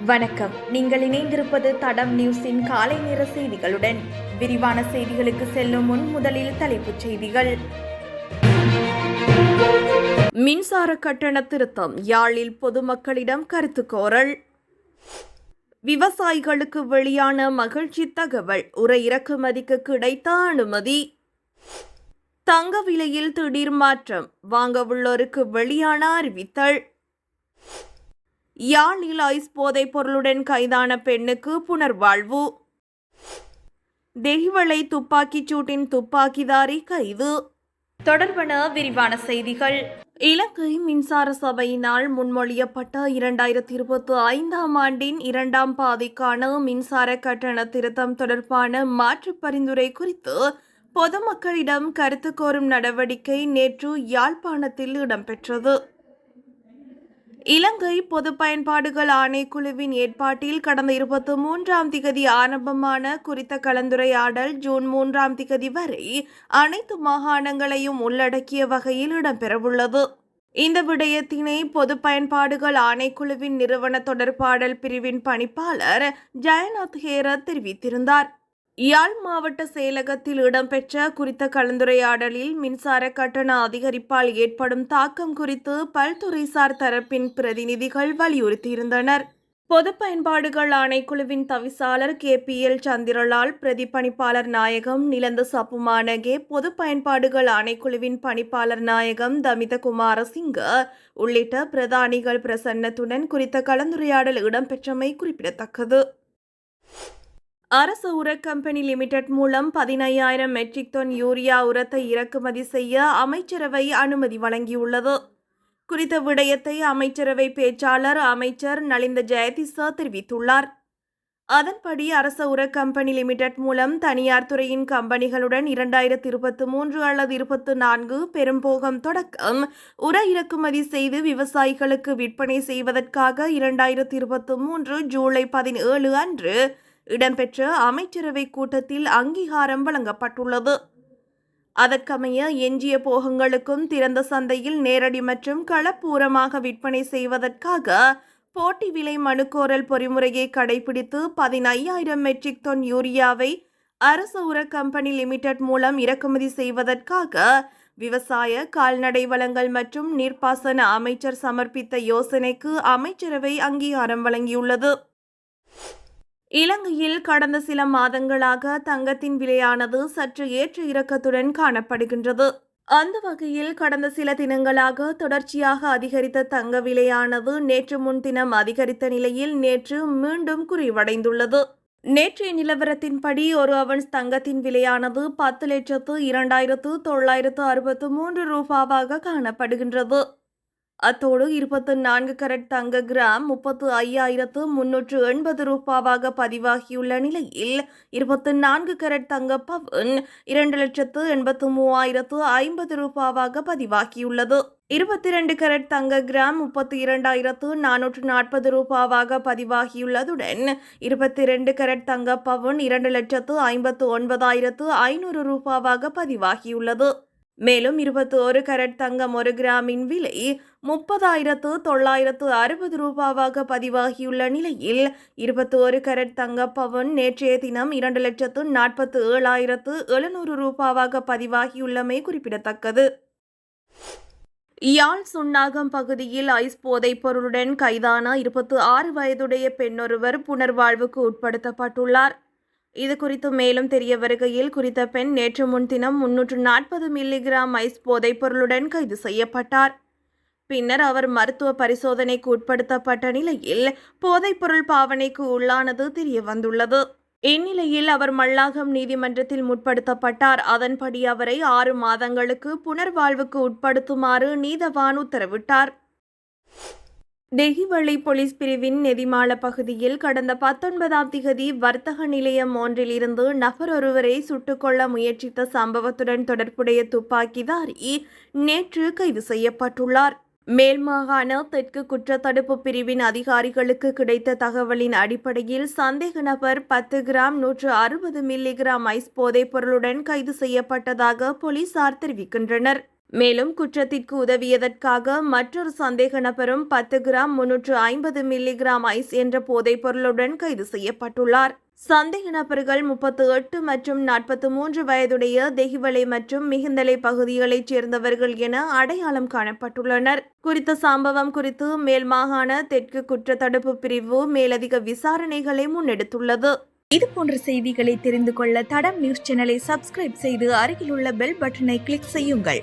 வணக்கம். நீங்கள் இணைந்திருப்பது தடம் நியூஸின் காலை நேர செய்திகளுடன். விரிவான செய்திகளுக்கு செல்லும் முன் முதலில் தலைப்புச் செய்திகள். மின்சார கட்டண திருத்தம் யாழில் பொதுமக்களிடம் கருத்து கோரல் விவசாயிகளுக்கு வெளியான மகிழ்ச்சி தகவல் உரை இறக்குமதிக்கு கிடைத்த அனுமதி. தங்க விலையில் திடீர் மாற்றம் வாங்க உள்ளோருக்கு வெளியான அறிவித்தல். யாழில் ஐஸ் போதைப் பொருளுடன் கைதான பெண்ணுக்கு புனர்வாழ்வு. தெஹிவளை துப்பாக்கிச் சூட்டின் துப்பாக்கிதாரி கைது. தொடர்பான விரிவான செய்திகள். இலங்கை மின்சார சபையினால் முன்மொழியப்பட்ட இரண்டாயிரத்தி இருபத்தி ஐந்தாம் ஆண்டின் இரண்டாம் பாதைக்கான மின்சார கட்டண திருத்தம் தொடர்பான மாற்று பரிந்துரை குறித்து பொதுமக்களிடம் கருத்து கோரும் நடவடிக்கை நேற்று யாழ்ப்பாணத்தில் இடம்பெற்றது. இலங்கை பொது பயன்பாடுகள் ஆணைக்குழுவின் ஏற்பாட்டில் கடந்த இருபத்தி மூன்றாம் திகதி ஆரம்பமான குறித்த கலந்துரையாடல் ஜூன் மூன்றாம் திகதி வரை அனைத்து மாகாணங்களையும் உள்ளடக்கிய வகையில் இடம்பெறவுள்ளது. இந்த விடயத்தினை பொது பயன்பாடுகள் ஆணைக்குழுவின் நிறுவன தொடர்பாடல் பிரிவின் பணிப்பாளர் ஜெயநாத் ஹேரத் தெரிவித்திருந்தார். யாழ் மாவட்ட செயலகத்தில் இடம்பெற்ற குறித்த கலந்துரையாடலில் மின்சார கட்டண அதிகரிப்பால் ஏற்படும் தாக்கம் குறித்து பல்துறைசார் தரப்பின் பிரதிநிதிகள் வலியுறுத்தியிருந்தனர். பொது பயன்பாடுகள் ஆணைக்குழுவின் தவிசாளர் கே. பி. எல். சந்திரலால் பிரதிப்பணிப்பாளர் நாயகம் நிலந்த சப்புமானகே பொது பயன்பாடுகள் ஆணைக்குழுவின் பணிப்பாளர் நாயகம் தமித குமாரசிங்க உள்ளிட்ட பிரதானிகள் பிரசன்னத்துடன் குறித்த கலந்துரையாடல் இடம்பெற்றமை குறிப்பிடத்தக்கது. அரசு உர கம்பெனி லிமிடெட் மூலம் பதினையாயிரம் மெட்ரிக் டன் யூரியா உரத்தை இறக்குமதி செய்ய அமைச்சரவை அனுமதி வழங்கியுள்ளது. குறித்த விடயத்தை அமைச்சரவை பேச்சாளர் அமைச்சர் நலிந்த ஜெயதிசா தெரிவித்துள்ளார். அதன்படி அரச உர கம்பெனி லிமிடெட் மூலம் தனியார் துறையின் கம்பெனிகளுடன் இரண்டாயிரத்தி இருபத்தி மூன்று அல்லது இருபத்தி நான்கு பெரும்போகம் தொடக்கம் உர இறக்குமதி செய்து விவசாயிகளுக்கு விற்பனை செய்வதற்காக இரண்டாயிரத்தி இருபத்தி மூன்று ஜூலை பதினேழு அன்று இடம்பெற்ற அமைச்சரவைக் கூட்டத்தில் அங்கீகாரம் வழங்கப்பட்டுள்ளது. அதற்கமைய எஞ்சிய போகங்களுக்கும் திறந்த சந்தையில் நேரடி மற்றும் களப்பூரமாக விற்பனை செய்வதற்காக போட்டி விலை மனுக்கோரல் பொறிமுறையை கடைபிடித்து பதினையாயிரம் மெட்ரிக் டன் யூரியாவை அரசு உர கம்பெனி லிமிடெட் மூலம் இறக்குமதி செய்வதற்காக விவசாய கால்நடை வளங்கள் மற்றும் நீர்ப்பாசன அமைச்சர் சமர்ப்பித்த யோசனைக்கு அமைச்சரவை அங்கீகாரம் வழங்கியுள்ளது. இலங்கையில் கடந்த சில மாதங்களாக தங்கத்தின் விலையானது சற்று ஏற்ற இறக்கத்துடன் காணப்படுகின்றது. அந்த வகையில் கடந்த சில தினங்களாக தொடர்ச்சியாக அதிகரித்த தங்க விலையானது நேற்று முன்தினம் அதிகரித்த நிலையில் நேற்று மீண்டும் குறைவடைந்துள்ளது. நேற்றைய நிலவரத்தின்படி ஒரு அவன்ஸ் தங்கத்தின் விலையானது பத்து லட்சத்து இரண்டாயிரத்து தொள்ளாயிரத்து அறுபத்து மூன்று ரூபாவாக காணப்படுகின்றது. அத்தோடு இருபத்து நான்கு கரட் தங்க கிராம் முப்பத்து ஐயாயிரத்து முன்னூற்று எண்பது ரூபாவாக பதிவாகியுள்ள நிலையில் இருபத்து நான்கு கரட் தங்க பவன் இரண்டு லட்சத்து எண்பத்து மூவாயிரத்து ஐம்பது ரூபாவாக பதிவாகியுள்ளது. இருபத்தி இரண்டு கரட் தங்க கிராம் முப்பத்தி இரண்டாயிரத்து நானூற்று நாற்பது ரூபாவாக பதிவாகியுள்ளதுடன் இருபத்தி இரண்டு கரட் தங்க பவுன் இரண்டு லட்சத்து ஐம்பத்து ஒன்பதாயிரத்து ஐநூறு ரூபாவாக பதிவாகியுள்ளது. மேலும் இருபத்தி ஒரு கரட் தங்கம் ஒரு கிராமின் விலை முப்பதாயிரத்து தொள்ளாயிரத்து அறுபது ரூபாவாக பதிவாகியுள்ள நிலையில் இருபத்தி ஒரு கரட் தங்க பவன் நேற்றைய தினம் இரண்டு லட்சத்து நாற்பத்து ஏழாயிரத்து எழுநூறு ரூபாவாக பதிவாகியுள்ளமை குறிப்பிடத்தக்கது. யாழ் சுன்னாகம் பகுதியில் ஐஸ் போதைப் பொருளுடன் கைதான இருபத்தி ஆறு வயதுடைய பெண்ணொருவர் புனர்வாழ்வுக்கு உட்படுத்தப்பட்டுள்ளார். இது குறித்து மேலும் தெரிய வருகையில் குறித்த பெண் நேற்று முன்தினம் முன்னூற்று நாற்பது மில்லிகிராம் ஐஸ் போதைப் பொருளுடன் கைது செய்யப்பட்டார். பின்னர் அவர் மருத்துவ பரிசோதனைக்கு உட்படுத்தப்பட்ட நிலையில் போதைப்பொருள் பாவனைக்கு உள்ளானது தெரிய வந்துள்ளது இந்நிலையில் அவர் மல்லாகம் நீதிமன்றத்தில் முற்படுத்தப்பட்டார். அதன்படி அவரை ஆறு மாதங்களுக்கு புனர்வாழ்வுக்கு உட்படுத்துமாறு நீதவான் உத்தரவிட்டார். டெஹிவளி போலீஸ் பிரிவின் நெதிமால பகுதியில் கடந்த பத்தொன்பதாம் திகதி வர்த்தக நிலையம் ஒன்றில் இருந்து நபர் ஒருவரை சுட்டுக்கொள்ள முயற்சித்த சம்பவத்துடன் தொடர்புடைய துப்பாக்கிதாரி நேற்று கைது செய்யப்பட்டுள்ளார். மேல்மாகாண தெற்கு குற்றத்தடுப்பு பிரிவின் அதிகாரிகளுக்கு கிடைத்த தகவலின் அடிப்படையில் சந்தேக நபர் பத்து கிராம் நூற்று அறுபது மில்லிகிராம் ஐஸ் போதைப் பொருளுடன் கைது செய்யப்பட்டதாக போலீசார் தெரிவிக்கின்றனர். மேலும் குற்றத்திற்கு உதவியதற்காக மற்றொரு சந்தேக நபரும் பத்து கிராம் முன்னூற்று ஐம்பது மில்லிகிராம் ஐஸ் என்ற போதைப் பொருளுடன் கைது செய்யப்பட்டுள்ளார். சந்தேக நபர்கள் முப்பத்து எட்டு மற்றும் நாற்பத்தி மூன்று வயதுடைய தெஹிவலை மற்றும் மிகுந்தலை பகுதிகளைச் சேர்ந்தவர்கள் என அடையாளம் காணப்பட்டுள்ளனர். குறித்த சம்பவம் குறித்து மேல் மாகாண தெற்கு குற்ற தடுப்பு பிரிவு மேலதிக விசாரணைகளை முன்னெடுத்துள்ளது. இது போன்ற செய்திகளை தெரிந்து கொள்ள தடம் நியூஸ் சேனலை சப்ஸ்கிரைப் செய்து அருகிலுள்ள பெல் பட்டனை கிளிக் செய்யுங்கள்.